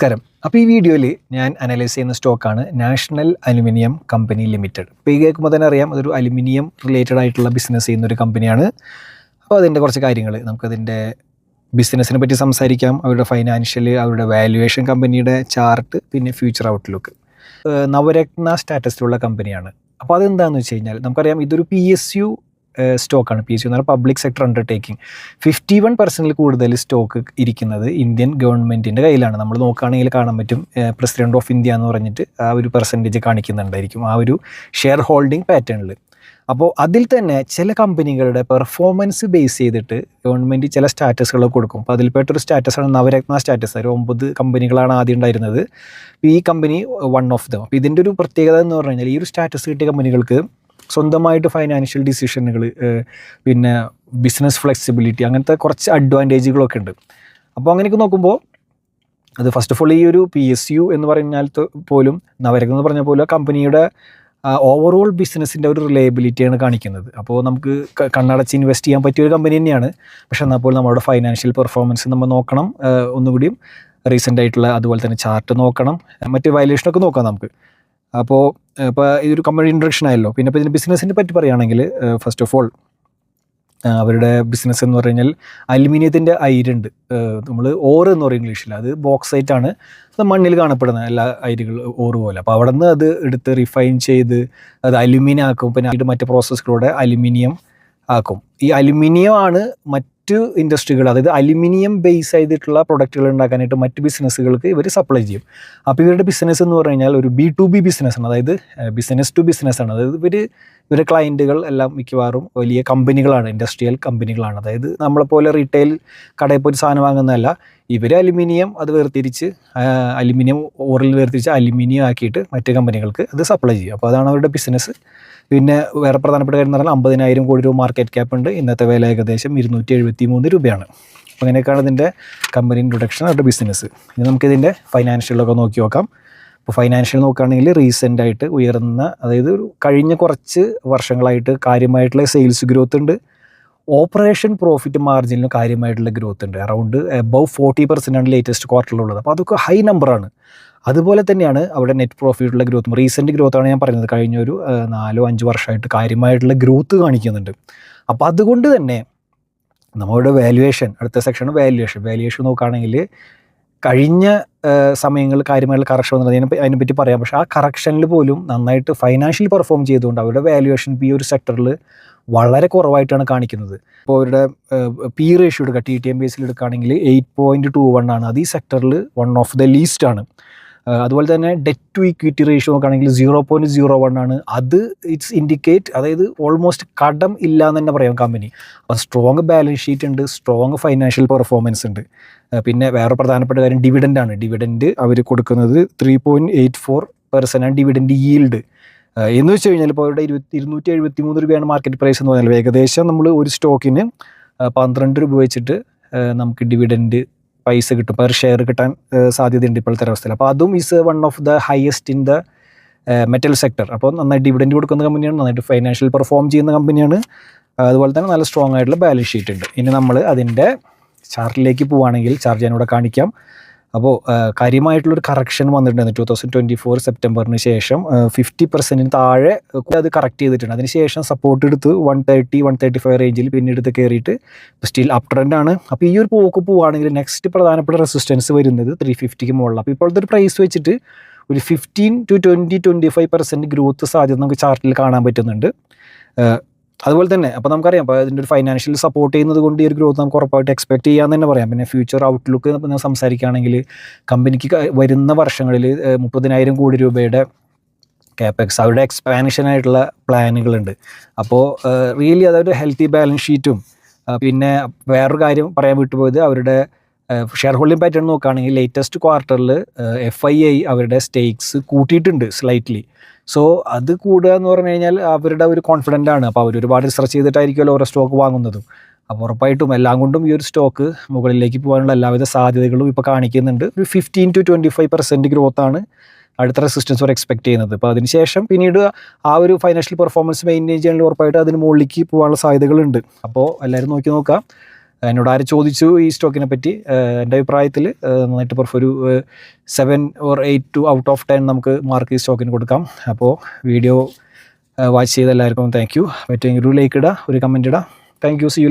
നമസ്കാരം. അപ്പോൾ ഈ വീഡിയോയിൽ ഞാൻ അനലൈസ് ചെയ്യുന്ന സ്റ്റോക്കാണ് നാഷണൽ അലുമിനിയം കമ്പനി ലിമിറ്റഡ് ഇപ്പോൾ ഈ കേൾക്കുമ്പോൾ തന്നെ അറിയാം അതൊരു അലുമിനിയം റിലേറ്റഡ് ആയിട്ടുള്ള ബിസിനസ് ചെയ്യുന്ന ഒരു കമ്പനിയാണ് അപ്പോൾ അതിന്റെ കുറച്ച് കാര്യങ്ങൾ നമുക്കതിന്റെ ബിസിനസ്സിനെ പറ്റി സംസാരിക്കാം അവരുടെ ഫൈനാൻഷ്യൽ അവരുടെ വാല്യുവേഷൻ കമ്പനിയുടെ ചാർട്ട് പിന്നെ ഫ്യൂച്ചർ ഔട്ട്ലുക്ക് നവരത്ന സ്റ്റാറ്റസിലുള്ള കമ്പനിയാണ് അപ്പോൾ അതെന്താണെന്ന് വെച്ച് കഴിഞ്ഞാൽ നമുക്കറിയാം ഇതൊരു പി എസ് യു സ്റ്റോക്കാണ് പി എസ് യു എന്ന് പറഞ്ഞാൽ public sector undertaking fifty one പെർസെന്റിൽ കൂടുതൽ സ്റ്റോക്ക് ഇരിക്കുന്നത് ഇന്ത്യൻ ഗവൺമെന്റിന്റെ കയ്യിലാണ്. നമ്മൾ നോക്കുകയാണെങ്കിൽ കാണാൻ പറ്റും പ്രസിഡന്റ് ഓഫ് ഇന്ത്യ എന്ന് പറഞ്ഞിട്ട് ആ ഒരു പെർസെന്റേജ് കാണിക്കുന്നുണ്ടായിരിക്കും ആ ഒരു ഷെയർ ഹോൾഡിംഗ് പാറ്റേണിൽ അപ്പോൾ അതിൽ തന്നെ ചില കമ്പനികളുടെ പെർഫോമൻസ് ബേസ് ചെയ്തിട്ട് ഗവൺമെന്റ് ചില സ്റ്റാറ്റസുകൾ കൊടുക്കും. അപ്പോൾ അതിൽപ്പെട്ടൊരു സ്റ്റാറ്റസാണ് നവരത്ന സ്റ്റാറ്റസ് ഒരു ഒമ്പത് കമ്പനികളാണ് ആദ്യം ഉണ്ടായിരുന്നത്. ഈ കമ്പനി വൺ ഓഫ് ദം അപ്പോൾ ഇതിന്റെ ഒരു പ്രത്യേകത എന്ന് പറഞ്ഞു കഴിഞ്ഞാൽ ഈ ഒരു സ്റ്റാറ്റസ് കിട്ടിയ കമ്പനികൾക്ക് സ്വന്തമായിട്ട് ഫൈനാൻഷ്യൽ ഡിസിഷനുകൾ പിന്നെ ബിസിനസ് ഫ്ലെക്സിബിലിറ്റി അങ്ങനത്തെ കുറച്ച് അഡ്വാന്റേജുകളൊക്കെ ഉണ്ട്. അപ്പോൾ അങ്ങനെയൊക്കെ നോക്കുമ്പോൾ അത് ഫസ്റ്റ് ഓഫ് ഓൾ ഈ ഒരു പി എസ് യു എന്ന് പറഞ്ഞാൽ പോലും നവരകം എന്ന് പറഞ്ഞ പോലും കമ്പനിയുടെ ഓവറോൾ ബിസിനസ്സിന്റെ ഒരു റിലയബിലിറ്റിയാണ് കാണിക്കുന്നത്. അപ്പോൾ നമുക്ക് കണ്ണടച്ച് ഇൻവെസ്റ്റ് ചെയ്യാൻ പറ്റിയ ഒരു കമ്പനി തന്നെയാണ്. പക്ഷേ എന്നാൽ പോലും നമ്മുടെ ഫൈനാൻഷ്യൽ പെർഫോമൻസ് നമ്മൾ നോക്കണം ഒന്നുകൂടിയും. റീസെന്റ് ആയിട്ടുള്ള അതുപോലെ തന്നെ ചാർട്ട് നോക്കണം. മറ്റ് വയലേഷനൊക്കെ നോക്കാം നമുക്ക്. അപ്പോൾ ഇപ്പോൾ ഇതൊരു കമ്പനി ഇൻട്രഡക്ഷൻ ആയല്ലോ. പിന്നെ ഇപ്പോൾ ഇതിന്റെ ബിസിനസ്സിനെ പറ്റി പറയുകയാണെങ്കിൽ ഫസ്റ്റ് ഓഫ് ഓൾ അവരുടെ ബിസിനസ് എന്ന് പറഞ്ഞു കഴിഞ്ഞാൽ അലുമിനിയത്തിന്റെ അയിരുണ്ട് നമ്മൾ ഓറ് എന്ന് പറയും ഇംഗ്ലീഷിൽ അത് ബോക്സൈറ്റ് ആണ്. മണ്ണിൽ കാണപ്പെടുന്ന എല്ലാ അയിരുകൾ ഓറ് പോലെ. അപ്പോൾ അവിടെ നിന്ന് അത് എടുത്ത് റിഫൈൻ ചെയ്ത് അത് അലുമിനിയം ആക്കും. പിന്നെ അതിന്റെ മറ്റ് പ്രോസസ്സുകളോടെ അലുമിനിയം ആക്കും. ഈ അലുമിനിയം ആണ് മറ്റ് ഇൻഡസ്ട്രികൾ അതായത് അലുമിനിയം ബേസ് ചെയ്തിട്ടുള്ള പ്രൊഡക്റ്റുകൾ ഉണ്ടാക്കാനായിട്ട് മറ്റ് ബിസിനസ്സുകൾക്ക് ഇവർ സപ്ലൈ ചെയ്യും. അപ്പോൾ ഇവരുടെ ബിസിനസ് എന്ന് പറഞ്ഞു കഴിഞ്ഞാൽ ഒരു ബി ടു ബി ബിസിനസ് ആണ്. അതായത് ബിസിനസ് ടു ബിസിനസ് ആണ്. അതായത് ഇവർ ഇവരുടെ ക്ലയന്റുകൾ എല്ലാം മിക്കവാറും വലിയ കമ്പനികളാണ് ഇൻഡസ്ട്രിയൽ കമ്പനികളാണ് അതായത് നമ്മളെപ്പോലെ റീറ്റെയിൽ കടയിൽ പോയി സാധനം വാങ്ങുന്നതല്ല. ഇവർ അലുമിനിയം അത് വേർതിരിച്ച് അലുമിനിയം ഓറിൽ വേർതിരിച്ച് അലുമിനിയം ആക്കിയിട്ട് മറ്റ് കമ്പനികൾക്ക് അത് സപ്ലൈ ചെയ്യും. അപ്പോൾ അതാണ് അവരുടെ ബിസിനസ് പിന്നെ വേറെ പ്രധാനപ്പെട്ട കാര്യം എന്ന് പറഞ്ഞാൽ അമ്പതിനായിരം കോടി രൂപ മാർക്കറ്റ് ക്യാപ്പ് ഉണ്ട്. ഇന്നത്തെ വില ഏകദേശം ഇരുന്നൂറ്റി എഴുപത്തി മൂന്ന് രൂപയാണ്. അപ്പോൾ അങ്ങനെയൊക്കെയാണ് ഇതിന്റെ കമ്പനി ഇൻട്രൊഡക്ഷൻ അവരുടെ ബിസിനസ് ഇനി നമുക്കിതിന്റെ ഫൈനാൻഷ്യലൊക്കെ നോക്കി നോക്കാം. ഇപ്പോൾ ഫൈനാൻഷ്യൽ നോക്കുകയാണെങ്കിൽ റീസെന്റ് ആയിട്ട് ഉയർന്ന അതായത് കഴിഞ്ഞ കുറച്ച് വർഷങ്ങളായിട്ട് കാര്യമായിട്ടുള്ള സെയിൽസ് ഗ്രോത്ത് ഉണ്ട്. ഓപ്പറേഷൻ പ്രോഫിറ്റ് മാർജിനിലും കാര്യമായിട്ടുള്ള ഗ്രോത്ത് ഉണ്ട്. അറൗണ്ട് എബവ് ഫോർട്ടി പെർസെന്റ് ആണ് ലേറ്റസ്റ്റ് ക്വാർട്ടറിലുള്ളത് അപ്പോൾ അതൊക്കെ ഹൈ നമ്പറാണ് അതുപോലെ തന്നെയാണ് അവിടെ നെറ്റ് പ്രോഫിറ്റുള്ള ഗ്രോത്തും റീസെന്റ് ഗ്രോത്താണ് ഞാൻ പറയുന്നത്. കഴിഞ്ഞ ഒരു നാലോ അഞ്ച് വർഷമായിട്ട് കാര്യമായിട്ടുള്ള ഗ്രോത്ത് കാണിക്കുന്നുണ്ട്. അപ്പോൾ അതുകൊണ്ട് തന്നെ നമ്മളുടെ വാല്യുവേഷൻ അടുത്ത സെക്ഷൻ വാല്യുവേഷൻ വാല്യുവേഷൻ നോക്കുകയാണെങ്കിൽ കഴിഞ്ഞ സമയങ്ങളിൽ കാര്യമായിട്ടുള്ള കറക്ഷൻ വന്നത് അതിനെ അതിനെപ്പറ്റി പറയാം. പക്ഷേ ആ കറക്ഷനിൽ പോലും നന്നായിട്ട് ഫൈനാൻഷ്യലി പെർഫോം ചെയ്തുകൊണ്ട് അവരുടെ വാല്യുവേഷൻ ഈ ഒരു സെക്ടറിൽ വളരെ കുറവായിട്ടാണ് കാണിക്കുന്നത്. ഇപ്പോൾ അവരുടെ പി റേഷ്യോ എടുക്കുക ടി ടി എം ബേസിൽ എടുക്കുകയാണെങ്കിൽ എയ്റ്റ് പോയിന്റ് ടു വൺ ആണ്. അത് ഈ സെക്ടറിൽ വൺ ഓഫ് ദ ലീസ്റ്റ് ആണ്. അതുപോലെ തന്നെ ഡെറ്റ് ടു ഇക്വിറ്റി റേഷ്യോ നോക്കുകയാണെങ്കിൽ സീറോ പോയിന്റ് സീറോ വൺ ആണ്. അത് ഇറ്റ്സ് ഇൻഡിക്കേറ്റ് അതായത് ഓൾമോസ്റ്റ് കടം ഇല്ല എന്ന് തന്നെ പറയാം കമ്പനി അപ്പോൾ സ്ട്രോങ് ബാലൻസ് ഷീറ്റ് ഉണ്ട് സ്ട്രോങ് ഫൈനാൻഷ്യൽ പെർഫോമൻസ് ഉണ്ട്. പിന്നെ വേറെ പ്രധാനപ്പെട്ട കാര്യം ഡിവിഡന്റ് ആണ്. ഡിവിഡന്റ് അവർ കൊടുക്കുന്നത് three point eight four percent ആണ് ഡിവിഡന്റ് ഈൽഡ് എന്ന് വെച്ച് കഴിഞ്ഞാൽ ഇപ്പോൾ അവരുടെ ഇരുപത്തി ഇരുന്നൂറ്റി എഴുപത്തി മൂന്ന് രൂപയാണ് മാർക്കറ്റ് പ്രൈസ് എന്ന് പറഞ്ഞാൽ. ഏകദേശം നമ്മൾ ഒരു സ്റ്റോക്കിന് പന്ത്രണ്ട് രൂപ വെച്ചിട്ട് നമുക്ക് ഡിവിഡന്റ് പൈസ കിട്ടും പെർ ഷെയർ കിട്ടാൻ സാധ്യതയുണ്ട് ഇപ്പോഴത്തെ അവസ്ഥയിൽ അപ്പോൾ അതും is one of the highest in the metal sector അപ്പോൾ നന്നായിട്ട് ഡിവിഡൻഡ് കൊടുക്കുന്ന കമ്പനിയാണ് നന്നായിട്ട് ഫൈനാൻഷ്യൽ പെർഫോം ചെയ്യുന്ന കമ്പനിയാണ് അതുപോലെ തന്നെ നല്ല സ്ട്രോങ് ആയിട്ടുള്ള ബാലൻസ് ഷീറ്റ് ഉണ്ട്. ഇനി നമ്മൾ അതിന്റെ ചാർട്ടിലേക്ക് പോവുകയാണെങ്കിൽ ചാർജ് ഞാനിവിടെ കാണിക്കാം. അപ്പോൾ കാര്യമായിട്ടുള്ളൊരു കറക്ഷൻ വന്നിട്ടുണ്ടായിരുന്നു. ടു തൗസൻഡ് ട്വന്റി ഫോർ സെപ്റ്റംബറിന് ശേഷം ഫിഫ്റ്റി പെർസെന്റിന് താഴെ അത് കറക്റ്റ് ചെയ്തിട്ടുണ്ട്. അതിനുശേഷം സപ്പോർട്ട് എടുത്ത് one thirty one thirty five റേഞ്ചിൽ പിന്നെ എടുത്ത് കയറിയിട്ട് സ്റ്റിൽ അപ് ട്രെൻഡ് ആണ്. അപ്പോൾ ഈ ഒരു പോക്ക് പോവുകയാണെങ്കിൽ നെക്സ്റ്റ് പ്രധാനപ്പെട്ട റെസിസ്റ്റൻസ് വരുന്നത് ത്രീ ഫിഫ്റ്റിക്ക് മുകളിൽ അപ്പോൾ ഇപ്പോഴത്തെ ഒരു പ്രൈസ് വെച്ചിട്ട് ഒരു fifteen to twenty twenty five percent growth സാധ്യത നമുക്ക് ചാർട്ടിൽ കാണാൻ പറ്റുന്നുണ്ട്. അതുപോലെ തന്നെ അപ്പോൾ നമുക്കറിയാം അപ്പോൾ അതിന്റെ ഒരു ഫൈനാൻഷ്യൽ സപ്പോർട്ട് ചെയ്യുന്നത് കൊണ്ട് ഈ ഒരു ഗ്രോത്ത് നമുക്ക് ഉറപ്പായിട്ട് എക്സ്പെക്ട് ചെയ്യാന്ന് തന്നെ പറയാം. പിന്നെ ഫ്യൂച്ചർ ഔട്ട്ലുക്ക് നമ്മൾ സംസാരിക്കുകയാണെങ്കിൽ കമ്പനിക്ക് വരുന്ന വർഷങ്ങളിൽ മുപ്പതിനായിരം കോടി രൂപയുടെ ക്യാപെക്സ് അവരുടെ എക്സ്പാൻഷനായിട്ടുള്ള പ്ലാനുകളുണ്ട് അപ്പോൾ റിയലി അതൊരു ഹെൽത്തി ബാലൻസ് ഷീറ്റും പിന്നെ വേറൊരു കാര്യം പറയാൻ വിട്ടുപോയത് അവരുടെ ഷെയർ ഹോൾഡിംഗ് പാറ്റേൺ നോക്കുകയാണെങ്കിൽ ലേറ്റസ്റ്റ് ക്വാർട്ടറിൽ എഫ് ഐ ഐ അവരുടെ സ്റ്റേക്സ് കൂട്ടിയിട്ടുണ്ട് സ്ലൈറ്റ്ലി സോ അത് കൂടുക എന്ന് പറഞ്ഞു കഴിഞ്ഞാൽ അവരുടെ ഒരു കോൺഫിഡന്റ് ആണ്. അപ്പോൾ അവർ ഒരുപാട് റിസർച്ച് ചെയ്തിട്ടായിരിക്കുമല്ലോ ഓരോ സ്റ്റോക്ക് വാങ്ങുന്നതും. അപ്പോൾ ഉറപ്പായിട്ടും എല്ലാം കൊണ്ടും ഈ ഒരു സ്റ്റോക്ക് മുകളിലേക്ക് പോകാനുള്ള എല്ലാവിധ സാധ്യതകളും ഇപ്പോൾ കാണിക്കുന്നുണ്ട്. ഒരു fifteen to twenty five percent growth ആണ് അടുത്ത റെസിസ്റ്റൻസ് വരെ എക്സ്പെക്ട് ചെയ്യുന്നത്. അപ്പോൾ അതിനുശേഷം പിന്നീട് ആ ഒരു ഫൈനാൻഷ്യൽ പെർഫോമൻസ് മെയിന്റെയിൻ ചെയ്യാനുള്ള ഉറപ്പായിട്ട് അതിന് മുകളിലേക്ക് പോകാനുള്ള സാധ്യതകളുണ്ട്. അപ്പോൾ എല്ലാവരും നോക്കി നോക്കാം. എന്നോട് ആര് ചോദിച്ചു ഈ സ്റ്റോക്കിനെ പറ്റി? എന്റെ അഭിപ്രായത്തിൽ നന്നായിട്ട് പെർഫ് ഒരു seven or eight to out of ten നമുക്ക് മാർക്ക് ഈ സ്റ്റോക്കിന് കൊടുക്കാം. അപ്പോൾ വീഡിയോ വാച്ച് ചെയ്ത എല്ലാവർക്കും താങ്ക് യു പറ്റുമെങ്കിൽ ഒരു ലൈക്ക് ഇടുക ഒരു കമന്റ് ഇടുക താങ്ക് യു സി യു